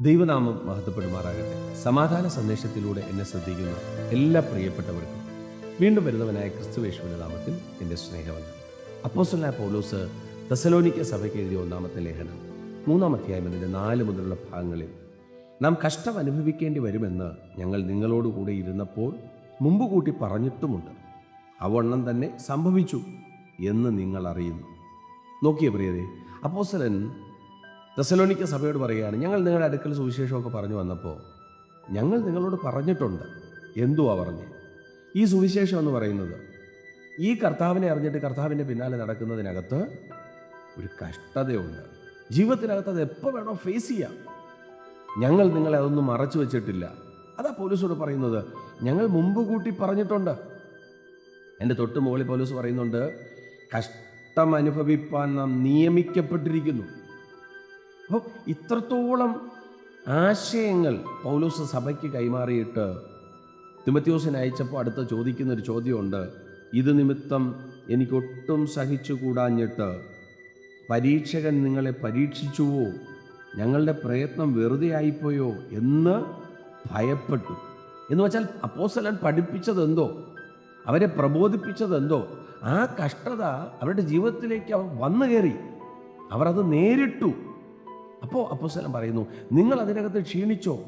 ദൈവനാമം മഹത്വപ്പെടുമാറാകട്ടെ. സമാധാന സന്ദേശത്തിലൂടെ എന്നെ ശ്രദ്ധിക്കുന്ന എല്ലാ പ്രിയപ്പെട്ടവർക്കും വീണ്ടും വരുന്നവനായ ക്രിസ്തുവേശുവിന്റെ നാമത്തിൽ എന്റെ സ്നേഹവന്ദനം. അപ്പോസ്റ്റലായ പൗലോസ് തെസലോനിക്ക സഭയ്ക്ക് എഴുതിയ ഒന്നാമത്തെ ലേഖനം മൂന്നാം അതിന്റെ നാല് മുതലുള്ള ഭാഗങ്ങളിൽ നാം കഷ്ടം അനുഭവിക്കേണ്ടി വരുമെന്ന് ഞങ്ങൾ നിങ്ങളോടുകൂടെ ഇരുന്നപ്പോൾ മുമ്പ് കൂട്ടി പറഞ്ഞിട്ടുമുണ്ട്. അവണ്ണം തന്നെ സംഭവിച്ചു എന്ന് നിങ്ങൾ അറിയുന്നു. നോക്കിയ പ്രിയതേ അപ്പോസ്തലൻ തെസലോനിക്ക സഭയോട് പറയുകയാണ് ഞങ്ങൾ നിങ്ങളുടെ അടുക്കൽ സുവിശേഷമൊക്കെ പറഞ്ഞു വന്നപ്പോൾ ഞങ്ങൾ നിങ്ങളോട് പറഞ്ഞിട്ടുണ്ട്. എന്തുവാ പറഞ്ഞ്? ഈ സുവിശേഷം എന്ന് പറയുന്നത് ഈ കർത്താവിനെ അറിഞ്ഞിട്ട് കർത്താവിന്റെ പിന്നാലെ നടക്കുന്നതിനകത്ത് ഒരു കഷ്ടതയുണ്ട്. ജീവിതത്തിനകത്ത് അത് എപ്പോൾ വേണോ ഫേസ് ചെയ്യാം. ഞങ്ങൾ നിങ്ങളെ അതൊന്നും മറച്ചു വെച്ചിട്ടില്ല. അതാ പോലീസോട് പറയുന്നത് ഞങ്ങൾ മുമ്പ് കൂട്ടി പറഞ്ഞിട്ടുണ്ട്. എന്റെ തൊട്ട് മുകളിൽ പോലീസ് പറയുന്നുണ്ട് കഷ്ടം അനുഭവിപ്പാൻ നാം നിയമിക്കപ്പെട്ടിരിക്കുന്നു. അപ്പോൾ ഇത്രത്തോളം ആശയങ്ങൾ പൗലോസ് സഭയ്ക്ക് കൈമാറിയിട്ട് തിമത്യോസിന് അയച്ചപ്പോൾ അടുത്ത ചോദിക്കുന്ന ഒരു ചോദ്യമുണ്ട്. ഇത് നിമിത്തം എനിക്കൊട്ടും സഹിച്ചുകൂടാഞ്ഞിട്ട് പരീക്ഷകൻ നിങ്ങളെ പരീക്ഷിച്ചുവോ? ഞങ്ങളുടെ പ്രയത്നം വെറുതെ ആയിപ്പോയോ എന്ന് ഭയപ്പെട്ടു. എന്ന് വെച്ചാൽ അപ്പോസലൻ പഠിപ്പിച്ചതെന്തോ? അവരെ പ്രബോധിപ്പിച്ചതെന്തോ? ആ കഷ്ടത അവരുടെ ജീവിതത്തിലേക്ക് അവർ വന്നു കയറി അവർ അത് നേരിട്ടു. അപ്പോൾ അപ്പോസ്തലൻ പറയുന്നു നിങ്ങൾ അതിനകത്ത് ക്ഷീണിച്ചോ?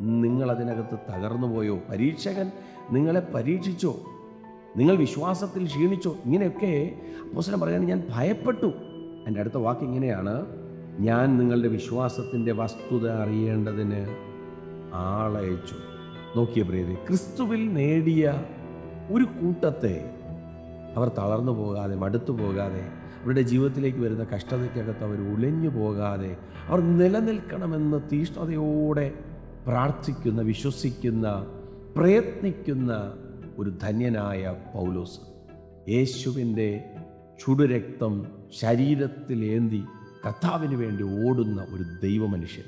നിങ്ങൾ അതിനകത്ത് തകർന്നു പോയോ പരീക്ഷകൻ നിങ്ങളെ പരീക്ഷിച്ചോ? നിങ്ങൾ വിശ്വാസത്തിൽ ക്ഷീണിച്ചോ? ഇങ്ങനെയൊക്കെ അപ്പോസ്തലൻ പറയുകയാണ് ഞാൻ ഭയപ്പെട്ടു. എന്റെ അടുത്ത വാക്ക് ഇങ്ങനെയാണ് ഞാൻ നിങ്ങളുടെ വിശ്വാസത്തിന്റെ വസ്തുത അറിയേണ്ടതിന് ആളയച്ചു. നോക്കിയ പ്രിയരെ ക്രിസ്തുവിൽ നേടിയ ഒരു കൂട്ടത്തെ അവർ തളർന്നു പോകാതെ മടുത്തു പോകാതെ അവരുടെ ജീവിതത്തിലേക്ക് വരുന്ന കഷ്ടതയ്ക്കകത്ത് അവർ ഉലഞ്ഞു പോകാതെ അവർ നിലനിൽക്കണമെന്ന് തീഷ്ണതയോടെ പ്രാർത്ഥിക്കുന്ന വിശ്വസിക്കുന്ന പ്രയത്നിക്കുന്ന ഒരു ധന്യനായ പൗലോസ്. യേശുവിന്റെ ചുടുരക്തം ശരീരത്തിലേന്തി കർത്താവിന് വേണ്ടി ഓടുന്ന ഒരു ദൈവമനുഷ്യൻ.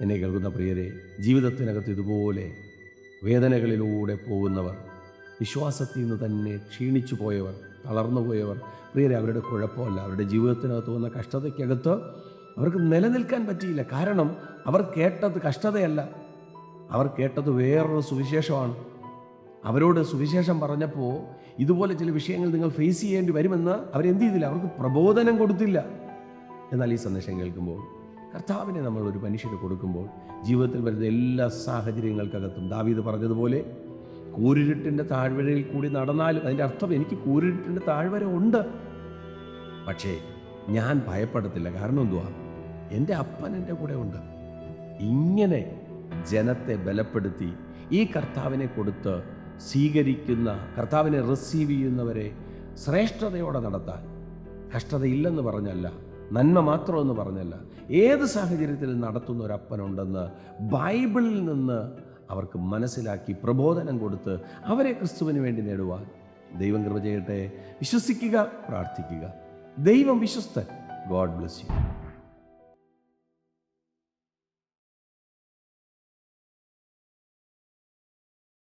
എന്നെ കേൾക്കുന്ന പ്രിയരെ ജീവിതത്തിനകത്ത് ഇതുപോലെ വേദനകളിലൂടെ പോകുന്നവർ വിശ്വാസത്തിൽ നിന്ന് തന്നെ ക്ഷീണിച്ചു പോയവർ തളർന്നു പോയവർ. പ്രിയരെ അവരുടെ കുഴപ്പമല്ല. അവരുടെ ജീവിതത്തിനകത്ത് വന്ന കഷ്ടതയ്ക്കകത്ത് അവർക്ക് നിലനിൽക്കാൻ പറ്റിയില്ല. കാരണം അവർ കേട്ടത് കഷ്ടതയല്ല. അവർ കേട്ടത് വേറൊരു സുവിശേഷമാണ്. അവരോട് സുവിശേഷം പറഞ്ഞപ്പോൾ ഇതുപോലെ ചില വിഷയങ്ങൾ നിങ്ങൾ ഫേസ് ചെയ്യേണ്ടി വരുമെന്ന് അവരെന്ത് ചെയ്തില്ല? അവർക്ക് പ്രബോധനം കൊടുത്തില്ല. എന്നാൽ ഈ സന്ദേശം കേൾക്കുമ്പോൾ കർത്താവിനെ നമ്മൾ ഒരു മനുഷ്യന് കൊടുക്കുമ്പോൾ ജീവിതത്തിൽ വരുന്ന എല്ലാ സാഹചര്യങ്ങൾക്കകത്തും ദാവീദ് പറഞ്ഞതുപോലെ കൂരിരുട്ടിന്റെ താഴ്വരയിൽ കൂടി നടന്നാലും അതിന്റെ അർത്ഥം എനിക്ക് കൂരിരുട്ടിന്റെ താഴ്വര ഉണ്ട്. പക്ഷേ ഞാൻ ഭയപ്പെടത്തില്ല. കാരണം എന്തുവാ? എന്റെ അപ്പൻ എന്റെ കൂടെ ഉണ്ട്. ഇങ്ങനെ ജനത്തെ ബലപ്പെടുത്തി ഈ കർത്താവിനെ കൊടുത്ത് സ്വീകരിക്കുന്ന കർത്താവിനെ റിസീവ് ചെയ്യുന്നവരെ ശ്രേഷ്ഠതയോടെ നടത്താൻ. കഷ്ടതയില്ലെന്ന് പറഞ്ഞല്ല നന്മ മാത്രമെന്ന് പറഞ്ഞല്ല ഏത് സാഹചര്യത്തിൽ നടത്തുന്ന ഒരു അപ്പനുണ്ടെന്ന് ബൈബിളിൽ നിന്ന് അവർക്ക് മനസ്സിലാക്കി പ്രബോധനം കൊടുത്ത് അവരെ ക്രിസ്തുവിന് വേണ്ടി നേടുവാൻ ദൈവം കൃപ ചെയ്യട്ടെ. വിശ്വസിക്കുക പ്രാർത്ഥിക്കുക. ദൈവം വിശ്വസ്തൻ. God bless you.